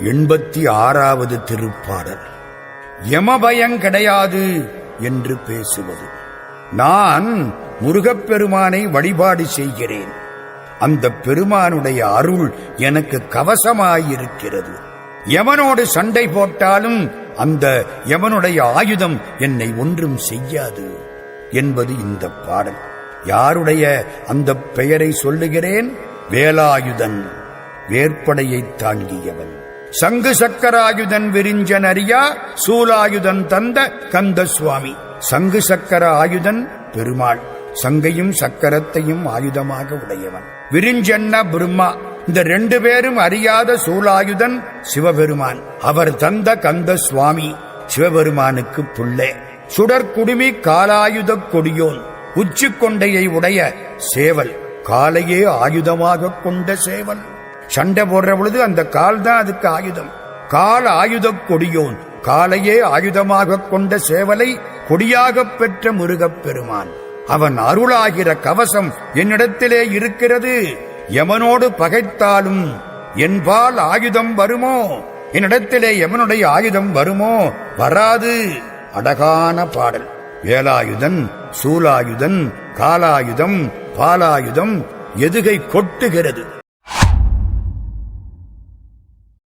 எண்பத்தி ஆறாவது திருப்பாடல். யமபயம் கிடையாது என்று பேசுவது. நான் முருகப்பெருமானை வழிபாடு செய்கிறேன். அந்த பெருமானுடைய அருள் எனக்கு கவசமாயிருக்கிறது. எவனோடு சண்டை போட்டாலும் அந்த எவனுடைய ஆயுதம் என்னை ஒன்றும் செய்யாது என்பது இந்த பாடல். யாருடைய அந்த பெயரை சொல்லுகிறேன்? வேலாயுதன் வேற்படையை தாங்கியவன். சங்கு சக்கராயுதன் விரிஞ்சன் அறியா சூலாயுதன் தந்த கந்த சுவாமி சங்கு சக்கர ஆயுதன் பெருமாள். சங்கையும் சக்கரத்தையும் ஆயுதமாக உடையவன். விரிஞ்சன்ன பிரம்மா. இந்த ரெண்டு பேரும் அறியாத சூலாயுதன் சிவபெருமான். அவர் தந்த கந்த சுவாமி சிவபெருமானுக்கு புள்ளே சுடற்குடுமி காலாயுதக் கொடியோன். உச்சி கொண்டையை உடைய சேவல். காலையே ஆயுதமாக கொண்ட சேவல். சண்டை போடுற பொழுது அந்த கால் தான் அதுக்கு ஆயுதம். கால் ஆயுதக் கொடியோன். காலையே ஆயுதமாக கொண்ட சேவலை கொடியாகப் பெற்ற முருகப் பெருமான். அவன் அருளாகிற கவசம் என்னிடத்திலே இருக்கிறது. எமனோடு பகைத்தாலும் என்பால் ஆயுதம் வருமோ? என்னிடத்திலே யமனுடைய ஆயுதம் வருமோ? வராது. அழகான பாடல். வேலாயுதன் சூலாயுதன் காலாயுதம் பாலாயுதம் எதுகை கொட்டுகிறது.